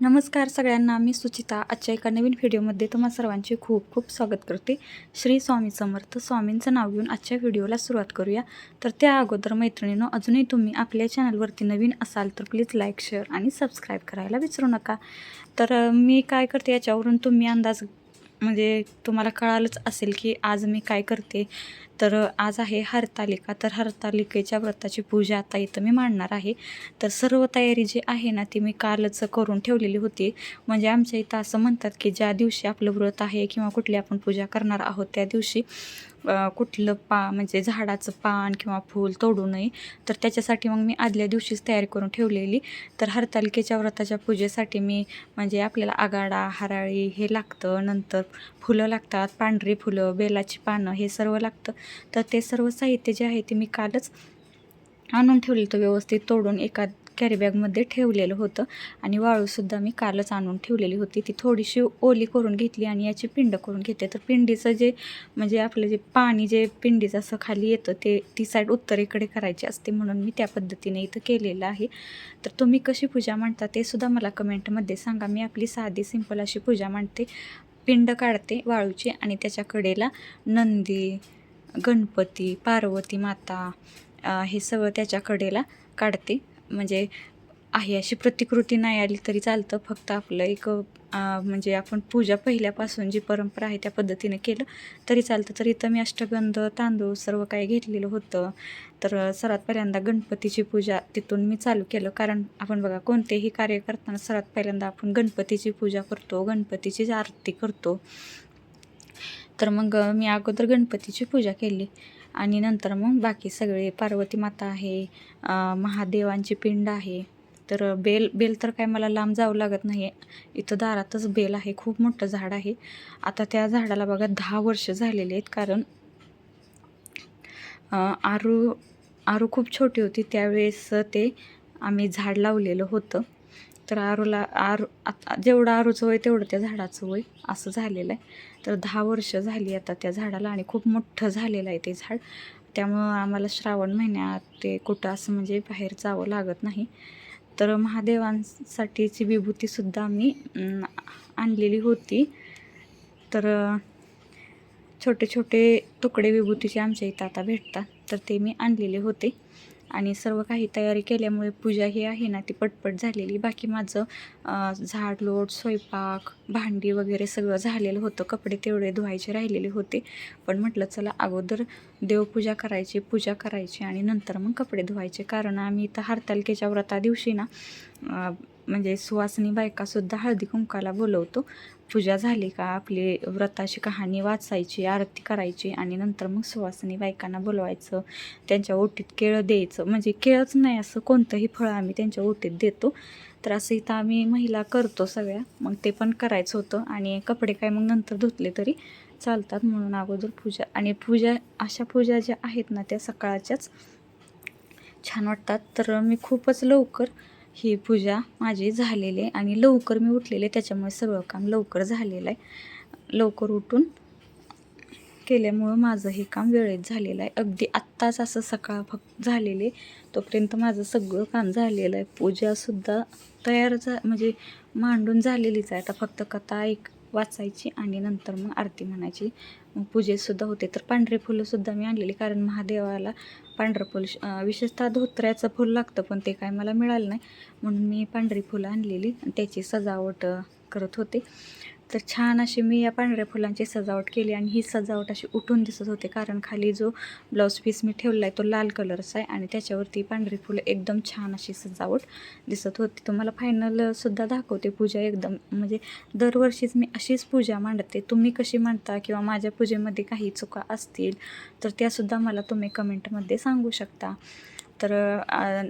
नमस्कार सगळ्यांना मी सुचिता. आजच्या एका नवीन व्हिडिओमध्ये तुम्हा सर्वांचे खूप खूप स्वागत करते. श्री स्वामी समर्थ स्वामींचं नाव घेऊन आजच्या व्हिडिओला सुरुवात करूया. तर त्या अगोदर मैत्रिणीनो अजूनही तुम्ही आपल्या चॅनलवरती नवीन असाल तर प्लीज लाईक शेअर आणि सबस्क्राईब करायला विसरू नका. तर मी काय करते याच्यावरून तुम्ही अंदाज म्हणजे तुम्हाला कळालंच असेल की आज मी काय करते. तर आज आहे हरतालिका. तर हरतालिकेच्या व्रताची पूजा आता इथं मी मांडणार आहे. तर सर्व तयारी जी आहे ना ती मी कालच करून ठेवलेली होती. म्हणजे आमच्या इथं असं म्हणतात की ज्या दिवशी आपलं व्रत आहे किंवा कुठली आपण पूजा करणार आहोत त्या दिवशी कुठलं पा म्हणजे झाडाचं पान किंवा फूल तोडू नये. तर त्याच्यासाठी मग मी आदल्या दिवशीच तयारी करून ठेवलेली. तर हरतालिकेच्या व्रताच्या पूजेसाठी मी म्हणजे आपल्याला आगाडा हराळी हे लागतं. नंतर फुलं लागतात पांढरी फुलं बेलाची पानं हे सर्व लागतं. तर ते सर्व साहित्य जे आहे ते मी कालच आणून ठेवले होतं व्यवस्थित तोडून. एका कॅरीबॅगमध्ये ठेवलेलं होतं. आणि वाळूसुद्धा मी कालच आणून ठेवलेली होती. ती थोडीशी ओली करून घेतली आणि याची पिंड करून घेते तर पिंडीचं जे म्हणजे आपलं जे पाणी जे पिंडीचं असं खाली येतं ते ती साईड उत्तरेकडे करायची असते म्हणून मी त्या पद्धतीने इथं केलेलं आहे. तर तुम्ही कशी पूजा मांडता ते सुद्धा मला कमेंटमध्ये सांगा. मी आपली साधी सिंपल अशी पूजा मांडते. पिंड काढते वाळूची आणि त्याच्या कडेला नंदी गणपती पार्वती माता हे सगळं त्याच्या कडेला काढते. म्हणजे आहे अशी प्रतिकृती नाही आली तरी चालतं. फक्त आपलं एक म्हणजे आपण पूजा पहिल्यापासून जी परंपरा आहे त्या पद्धतीने केलं तरी चालतं. तर इथं मी अष्टगंध तांदूळ सर्व काही घेतलेलं होतं. तर सर्वात पहिल्यांदा गणपतीची पूजा तिथून मी चालू केलं. कारण आपण बघा कोणतेही कार्य करताना सर्वात पहिल्यांदा आपण गणपतीची पूजा करतो गणपतीची आरती करतो. तर मग मी अगोदर गणपतीची पूजा केली. आणि नंतर मग बाकी सगळे पार्वती माता आहे महादेवांची पिंड आहे. तर बेल बेल तर काय मला लांब जावं लागत नाही इथं दारातच बेल आहे खूप मोठं झाड आहे. आता त्या झाडाला बघा दहा वर्ष झालेली आहेत. कारण आरू आरू खूप छोटी होती. त्यावेळेस ते आम्ही झाड लावलेलं होतं. तर आरूला आरू आता जेवढं आरूचं वय तेवढं त्या झाडाचं वय असं झालेलं आहे. तर दहा वर्ष झाली आता त्या झाडाला आणि खूप मोठं झालेलं आहे ते झाड. त्यामुळं आम्हाला श्रावण महिन्यात ते कुठं असं म्हणजे बाहेर जावं लागत नाही. तर महादेवांसाठीची विभूतीसुद्धा आम्ही आणलेली होती. तर छोटे छोटे तुकडे विभूतीचे आमच्या इथं आता भेटतात. तर ते मी आणलेले होते. आणि सर्व काही तयारी केल्यामुळे पूजा ही आहे ना ती पटपट झालेली. बाकी माझं झाडलोट झाड लोट स्वयंपाक भांडी वगैरे सगळं झालेलं होतं. कपडे तेवढे धुवायचे राहिलेले होते. पण म्हटलं चला अगोदर देवपूजा करायची पूजा करायची आणि नंतर मग कपडे धुवायचे. कारण आम्ही इथं हरतालिकेच्या व्रता दिवशी ना म्हणजे सुवासनी बायकासुद्धा हळदी कुंकाला बोलवतो. पूजा झाली का आपली व्रताची कहाणी वाचायची आरती करायची आणि नंतर मग सुवासिनी बायकांना बोलवायचं त्यांच्या ओटीत केळं द्यायचं. म्हणजे केळंच नाही असं कोणतंही फळं आम्ही त्यांच्या ओटीत देतो. तर असं इथं आम्ही महिला करतो सगळ्या. मग ते पण करायचं होतं आणि कपडे काय मग नंतर धुतले तरी चालतात म्हणून अगोदर पूजा. आणि पूजा अशा पूजा ज्या आहेत ना त्या सकाळच्याच छान वाटतात. तर मी खूपच लवकर ही पूजा माझी झालेली आहे आणि लवकर मी उठलेले त्याच्यामुळे सगळं काम लवकर झालेलं आहे. लवकर उठून केल्यामुळं माझं हे काम वेळेत झालेलं आहे. अगदी आत्ताच असं सकाळ फक्त झालेले तोपर्यंत माझं सगळं काम झालेलं आहे. पूजासुद्धा तयार झा म्हणजे मांडून झालेलीच आहे. आता फक्त कथा एक वाचायची आणि नंतर मग आरती म्हणायची. मग पूजेतसुद्धा होते. तर पांढरे फुलंसुद्धा मी आणलेली. कारण महादेवाला पांढरं फुल विशेषतः धोत्र्याचं फुल लागतं पण ते काय मला मिळालं नाही. म्हणून मी पांढरी फुलं आणलेली त्याची सजावट करत होते. तर छान अशी मी या पांढऱ्या फुलांची सजावट केली आणि ही सजावट अशी उठून दिसत होते. कारण खाली जो ब्लाऊज पीस मी ठेवला आहे तो लाल कलरचा आहे आणि त्याच्यावरती पांढरी फुलं एकदम छान अशी सजावट दिसत होती. तुम्हाला फायनलसुद्धा दाखवते पूजा एकदम. म्हणजे दरवर्षीच मी अशीच पूजा मांडते. तुम्ही कशी मांडता किंवा माझ्या पूजेमध्ये काही चुका असतील तर त्यासुद्धा मला तुम्ही कमेंटमध्ये सांगू शकता. तर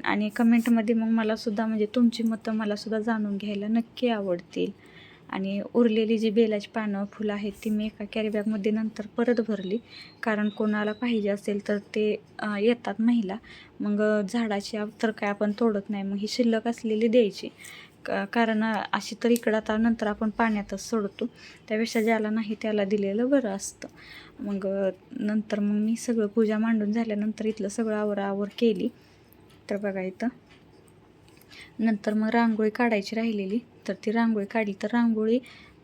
आणि कमेंटमध्ये मग मलासुद्धा म्हणजे तुमची मतं मलासुद्धा जाणून घ्यायला नक्की आवडतील. आणि उरलेली जी बेलाची पानं फुलं आहेत ती मी एका कॅरीबॅगमध्ये नंतर परत भरली. कारण कोणाला पाहिजे असेल तर ते येतात महिला. मग झाडाची तर काय आपण तोडत नाही. मग ही शिल्लक असलेली द्यायची. का- कारण अशी तर इकडं आता नंतर आपण पाण्यातच सोडतो. त्यापेक्षा ज्याला नाही त्याला दिलेलं बरं असतं. मग नंतर मग मी सगळं पूजा मांडून झाल्यानंतर इथलं सगळं आवरावर केली. तर बघा इथं. नंतर मग रांगोळी काढायची राहिलेली. तर ती रांगोळी काढली. तर रांगोळी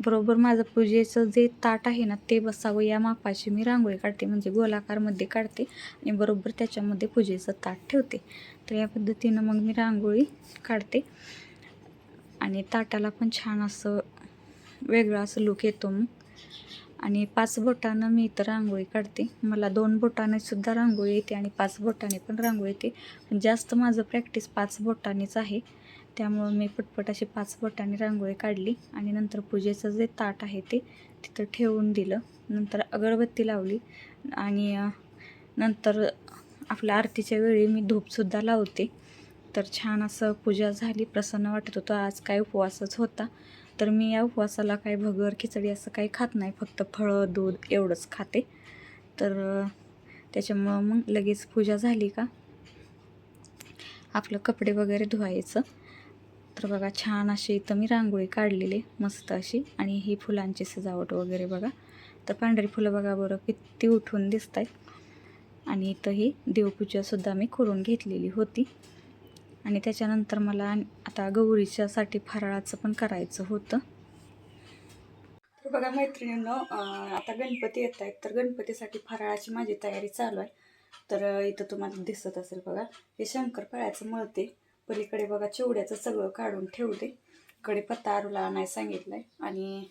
बरोबर माझं पूजेचं जे ताट आहे ना ते बसावं या मापाची मी रांगोळी काढते. म्हणजे गोलाकारमध्ये काढते आणि बरोबर त्याच्यामध्ये पूजेचं ताट ठेवते. तर या पद्धतीनं मग मी रांगोळी काढते. आणि ताटाला पण छान असं वेगळं असं लुक येतो मग. आणि पाच बोटानं मी इथं रांगोळी काढते. मला दोन बोटाने सुद्धा रांगोळी येते आणि पाच बोटाने पण रांगोळी येते. पण जास्त माझं प्रॅक्टिस पाच बोटानेच आहे. त्यामुळं मी पटपट अशी पाच बोटाने रांगोळी काढली आणि नंतर पूजेचं जे ताट आहे ते तिथं ठेवून दिलं. नंतर अगरबत्ती लावली आणि नंतर आपल्या आरतीच्या वेळी मी धूपसुद्धा लावते. तर छान असं पूजा झाली. प्रसन्न वाटत होतं. आज काय उपवासच होता. तर मी या उपवासाला काय भगर खिचडी असं काही खात नाही. फक्त फळं दूध एवढंच खाते. तर त्याच्यामुळं मग लगेच पूजा झाली का? आपलं कपडे वगैरे धुवायचं. तर बघा छान अशी इथं मी रांगोळी काढलेली मस्त अशी. आणि ही फुलांची सजावट वगैरे बघा. तर पांढरी फुलं बघा बरं किती उठून दिसत आहेत आणि इथं ही देवपूजासुद्धा मी करून घेतलेली होती. आणि त्याच्यानंतर मला आता गौरीच्यासाठी फराळाचं पण करायचं होतं. तर बघा मैत्रिणींनो आता गणपती येत आहेत. तर गणपतीसाठी फराळाची माझी तयारी चालू आहे. तर इथं तुम्हाला दिसत असेल बघा हे शंकरपाळ्याचं मळते. पलीकडे बघा चिवड्याचं सगळं काढून ठेवते. कडीपत्ता आरूला आणाय सांगितलं आहे आणि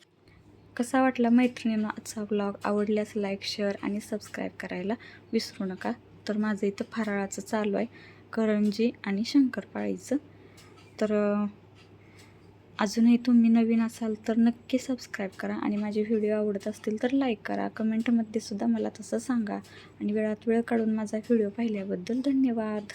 कसा वाटला मैत्रिणींनो आजचा ब्लॉग आवडल्यास लाईक शेअर आणि सबस्क्राईब करायला विसरू नका. तर माझं इथं फराळाचं चालू आहे. करंजी आणि शंकरपाळीचं. तर अजूनही तुम्ही नवीन असाल तर नक्की सबस्क्राईब करा आणि माझे व्हिडिओ आवडत असतील तर लाईक करा. कमेंटमध्ये सुद्धा मला तसं सांगा. आणि वेळात वेळ काढून माझा व्हिडिओ पाहिल्याबद्दल धन्यवाद.